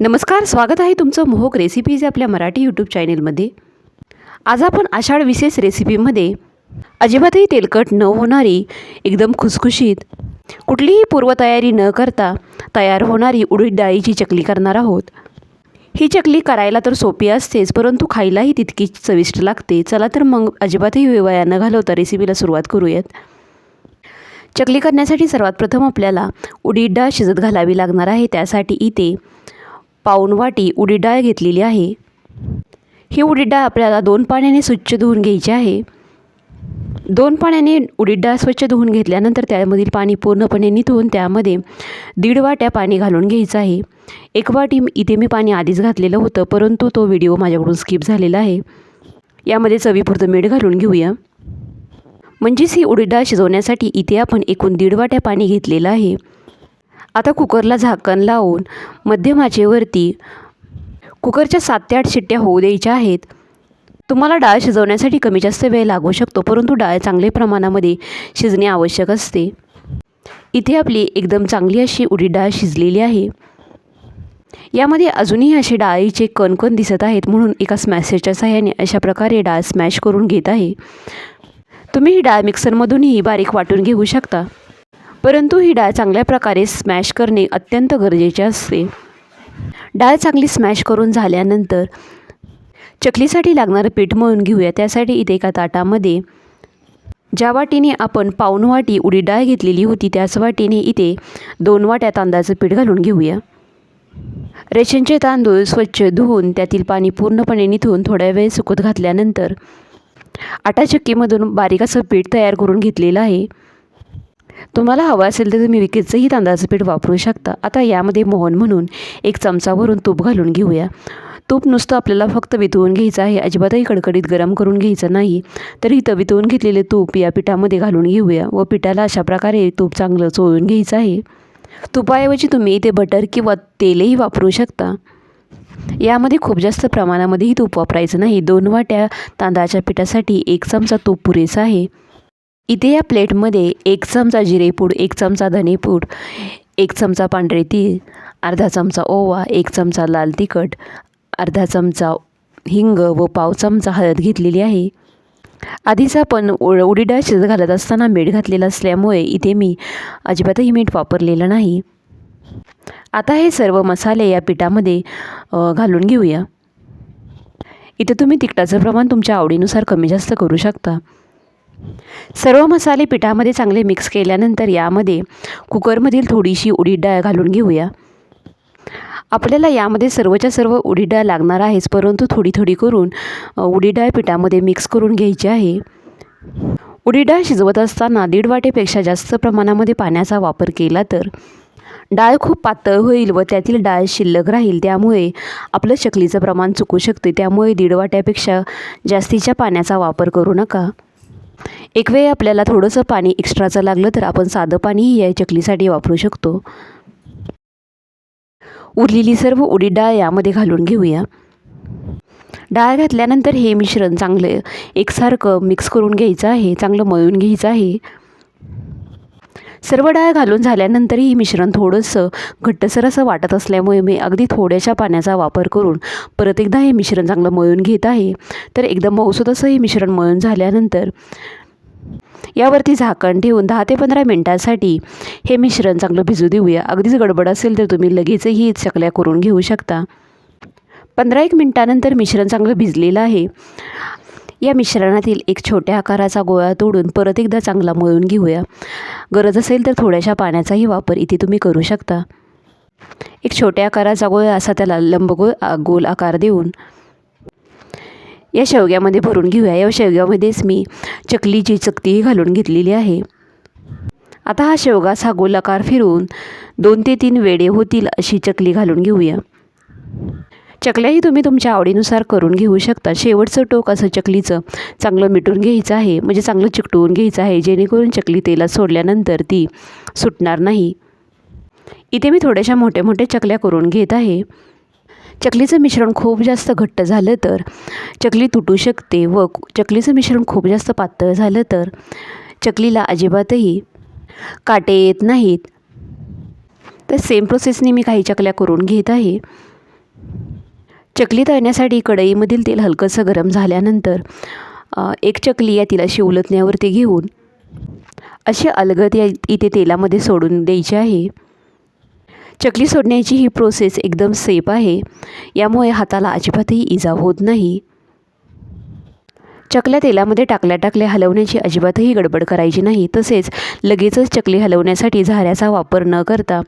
नमस्कार स्वागत आहे तुमचं मोहक रेसिपीज आपल्या मराठी यूट्यूब चॅनेलमध्ये आज आपण आषाढ विशेष रेसिपीमध्ये अजिबातही तेलकट न होणारी एकदम खुसखुशीत कुठलीही पूर्वतयारी न करता तयार होणारी उडीद डाळीची चकली करणार आहोत. ही चकली करायला तर सोपी असतेच परंतु खायलाही तितकीच चविष्ट लागते. चला तर मग अजिबातही वेवया न घालवता रेसिपीला सुरुवात करूयात. चकली करण्यासाठी सर्वात प्रथम आपल्याला उडीद डाळ शिजत घालावी लागणार आहे त्यासाठी इथे पाऊण वाटी उडीद डाळ घेतलेली आहे. ही उडीद डाळ आपल्याला दोन पाण्याने स्वच्छ धुवून घ्यायची आहे. दोन पाण्याने उडीद डाळ स्वच्छ धुवून घेतल्यानंतर त्यामधील पाणी पूर्णपणे निथळून त्यामध्ये दीड वाट्या पाणी घालून घ्यायचं आहे. एक वाटी इथे मी पाणी आधीच घातलेलं होतं परंतु तो व्हिडिओ माझ्याकडून स्किप झालेला आहे. यामध्ये चवीपुरतं मीठ घालून घेऊया. म्हणजेच ही उडीद डाळ शिजवण्यासाठी इथे आपण एकूण दीड वाट्या पाणी घेतलेलं आहे. आता कुकरला झाकण लावून मध्यम आचेवरती कुकरच्या सात ते आठ शिट्ट्या होऊ द्यायच्या आहेत. तुम्हाला डाळ शिजवण्यासाठी कमी जास्त वेळ लागू शकतो परंतु डाळ चांगल्या प्रमाणामध्ये शिजणे आवश्यक असते. इथे आपली एकदम चांगली अशी उडी डाळ शिजलेली आहे. यामध्ये अजूनही असे डाळीचे कणकण दिसत आहेत म्हणून एका स्मॅशरच्या सहाय्याने अशा प्रकारे डाळ स्मॅश करून घेत आहे. तुम्ही ही डाळ मिक्सरमधूनही बारीक वाटून घेऊ शकता. परंतु ही डाळ चांगल्या प्रकारे स्मॅश करणे अत्यंत गरजेचे असते. डाळ चांगली स्मॅश करून झाल्यानंतर चकलीसाठी लागणारं पीठ मळून घेऊया. त्यासाठी इथे एका ताटामध्ये ज्या वाटीने आपण पाऊन वाटी उडी डाळ घेतलेली होती त्याच वाटीने इथे दोन वाट्या तांदळाचं पीठ घालून घेऊया. रेशनचे तांदूळ स्वच्छ धुवून त्यातील पाणी पूर्णपणे निथून थोड्या वेळ सुकत घातल्यानंतर आटा चक्कीमधून बारीक असं पीठ तयार करून घेतलेलं आहे. तुम्हाला हवं असेल तर तुम्ही विकेचंही तांदळाचं पीठ वापरू शकता. आता यामध्ये मोहन म्हणून एक चमचा भरून तूप घालून घेऊया. तूप नुसतं आपल्याला फक्त वितळून घ्यायचं आहे. अजिबातही कडकडीत गरम करून घ्यायचं नाही. तर इथं वितळून घेतलेले तूप या पिठामध्ये घालून घेऊया व पिठाला अशा प्रकारे तूप चांगलं चोळून घ्यायचं आहे. तुपाऐवजी तुम्ही इथे बटर किंवा तेलही वापरू शकता. यामध्ये खूप जास्त प्रमाणामध्येही तूप वापरायचं नाही. दोन वाट्या तांदळाच्या पिठासाठी एक चमचा तूप पुरेसा आहे. इथे या प्लेटमध्ये एक चमचा जिरेपूड एक चमचा धनेपूड एक चमचा पांढरे तीळ अर्धा चमचा ओवा एक चमचा लाल तिखट अर्धा चमचा हिंग व पाव चमचा हळद घेतलेली आहे. आधीच आपण उड उडीडा डाळ शिजत घालत असताना मीठ घातलेलं असल्यामुळे इथे मी अजिबातही मीठ वापरलेलं नाही. आता हे सर्व मसाले या पिठामध्ये घालून घेऊया. इथे तुम्ही तिखटाचं प्रमाण तुमच्या आवडीनुसार कमी जास्त करू शकता. सर्व मसाले पिठामध्ये चांगले मिक्स केल्यानंतर यामध्ये कुकरमधील थोडीशी उडीद डाळ घालून घेऊया. आपल्याला यामध्ये सर्वच्या सर्व उडीद डाळ लागणार आहेच परंतु थोडी थोडी करून उडीद डाळ पिठामध्ये मिक्स करून घ्यायची आहे. उडीद डाळ शिजवत असताना दीड वाटेपेक्षा जास्त प्रमाणामध्ये पाण्याचा वापर केला तर डाळ खूप पातळ होईल व त्यातील डाळ शिल्लक राहील. त्यामुळे आपलं चकलीचं प्रमाण चुकू शकते. त्यामुळे दीड वाट्यापेक्षा जास्तीच्या पाण्याचा वापर करू नका. एक वेळ आपल्याला थोडंसं पाणी एक्स्ट्राचं लागलं तर आपण साधं पाणीही या चकलीसाठी वापरू शकतो. उरलेली सर्व उडीद डाळ यामध्ये घालून घेऊया. डाळ घातल्यानंतर हे मिश्रण चांगलं एकसारखं मिक्स करून घ्यायचं आहे चांगलं मळून घ्यायचं आहे. सर्व डाळ घालून झाल्यानंतरही मिश्रण थोडंसं घट्टसर असं वाटत असल्यामुळे मी अगदी थोड्याशा पाण्याचा वापर करून परत एकदा हे मिश्रण चांगलं मळून घेत आहे. तर एकदम मऊसूद असं हे मिश्रण मळून झाल्यानंतर यावरती झाकण ठेवून दहा ते पंधरा मिनटासाठी हे मिश्रण चांगलं भिजू देऊया. अगदीच गडबड असेल तर तुम्ही लगेचही चकल्या करून घेऊ शकता. पंधरा एक मिनटानंतर मिश्रण चांगलं भिजलेलं आहे. या मिश्रणातील एक छोट्या आकाराचा गोळा तोडून परत एकदा चांगला मळून घेऊया. गरज असेल तर थोड्याशा पाण्याचाही वापर इथे तुम्ही करू शकता. एक छोट्या आकाराचा गोळा असा त्याला लंबगोल गोल आकार देऊन या शेवग्यामध्ये भरून घेऊया. या शेवग्यामध्येच मी चकलीची चकतीही घालून घेतलेली आहे. आता हा शेवगा हा गोलाकार फिरून फिरवून दोन ते तीन वेडे होतील अशी चकली घालून घेऊया. चकल्याही तुम्ही तुमच्या आवडीनुसार करून घेऊ शकता. शेवटचं टोक असं चकलीचं चांगलं मिटून घ्यायचं आहे. म्हणजे चांगलं चिकटवून घ्यायचं आहे. जेणेकरून चकली तेलात सोडल्यानंतर ती सुटणार नाही. इथे मी थोड्याशा मोठ्या मोठ्या चकल्या करून घेत आहे. चकलीचं मिश्रण खूप जास्त घट्ट झालं तर चकली तुटू शकते व चकलीचं मिश्रण खूप जास्त पातळ झालं तर चकलीला अजिबातही काटे येत नाहीत. तर सेम प्रोसेसने मी काही चकल्या करून घेत आहे. चकली तळण्यासाठी कढईमधील तेल हलकंसं गरम झाल्यानंतर एक चकली या तिला शिवलतण्यावरती घेऊन अशी अलगद या इथे तेलामध्ये सोडून द्यायची आहे. चकली सोडण्याची ही प्रोसेस एकदम सेफ आहे. यामुळे हाताला अजिबातही इजा होत नाही. चकल्या तेलामध्ये टाकल्या टाकल्या हलवण्याची अजिबातही गडबड करायची नाही. तसेच लगेचच चकली हलवण्यासाठी झाऱ्याचा वापर न करता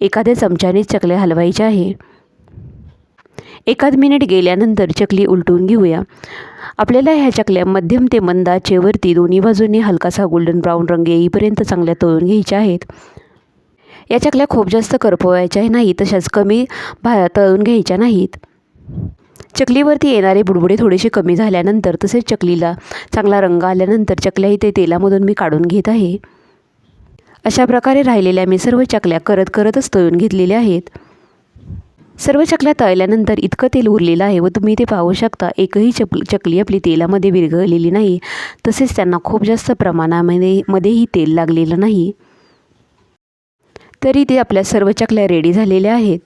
एखाद्या चमच्यानेच चकल्या हलवायच्या आहे. एखाद मिनिट गेल्यानंतर चकली उलटून घेऊया. आपल्याला ह्या चकल्या मध्यम ते मंदाचेवरती दोन्ही बाजूंनी हलकासा गोल्डन ब्राऊन रंग येईपर्यंत चांगल्या तळून घ्यायच्या आहेत. या चकल्या खूप जास्त करपवायच्या नाही तशाच कमी भा तळून घ्यायच्या नाहीत. चकलीवरती येणारे बुडबुडे थोडेसे कमी झाल्यानंतर तसेच चकलीला चांगला रंग आल्यानंतर चकल्या इथे तेलामधून मी काढून घेत आहे. अशा प्रकारे राहिलेल्या मी सर्व चकल्या करत करतच तळून घेतलेल्या आहेत. सर्व चकल्या तळल्यानंतर इतकं तेल उरलेलं आहे व तुम्ही ते पाहू शकता एकही चप चकली आपली तेलामध्ये विरघळलेली नाही. तसेच त्यांना खूप जास्त प्रमाणामध्ये मध्येही तेल लागलेलं नाही. तरी ते आपल्या सर्व चकल्या रेडी झालेल्या आहेत.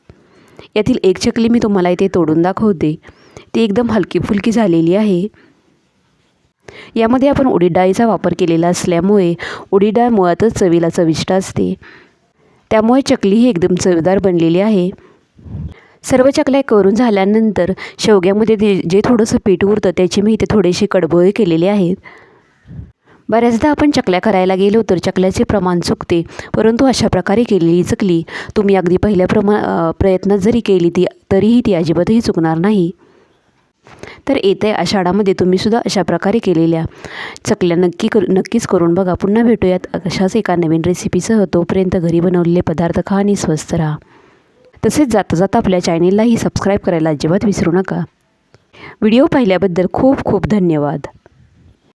यातील एक चकली मी तुम्हाला इथे तोडून दाखवते. ती एकदम हलकी फुलकी झालेली आहे. यामध्ये आपण उडीद डाळीचा वापर केलेला असल्यामुळे उडीद डाळ मुळातच चवीला चविष्ट असते. त्यामुळे चकली ही एकदम चवदार बनलेली आहे. सर्व चकल्या करून झाल्यानंतर शेवग्यामध्ये ते जे थोडंसं पीठ उरतं त्याची मी इथे थोडेसे कडबोळे केलेले आहेत बऱ्याचदा आपण चकल्या करायला गेलो तर चकल्याचे प्रमाण चुकते परंतु अशा प्रकारे केलेली चकली तुम्ही अगदी पहिल्या प्रमा प्रयत्नात जरी केली ती तरीही ती अजिबातही चुकणार नाही. तर येत्या आषाढामध्ये तुम्हीसुद्धा अशा प्रकारे केलेल्या चकल्या नक्की कर नक्कीच करून बघा. पुन्हा भेटूयात अशाच एका नवीन रेसिपीसह तोपर्यंत घरी बनवलेले पदार्थ खा आणि स्वस्त राहा. तसेच जाता जाता आपल्या चॅनेललाही सबस्क्राईब करायला अजिबात विसरू नका. व्हिडिओ पाहिल्याबद्दल खूप खूप धन्यवाद.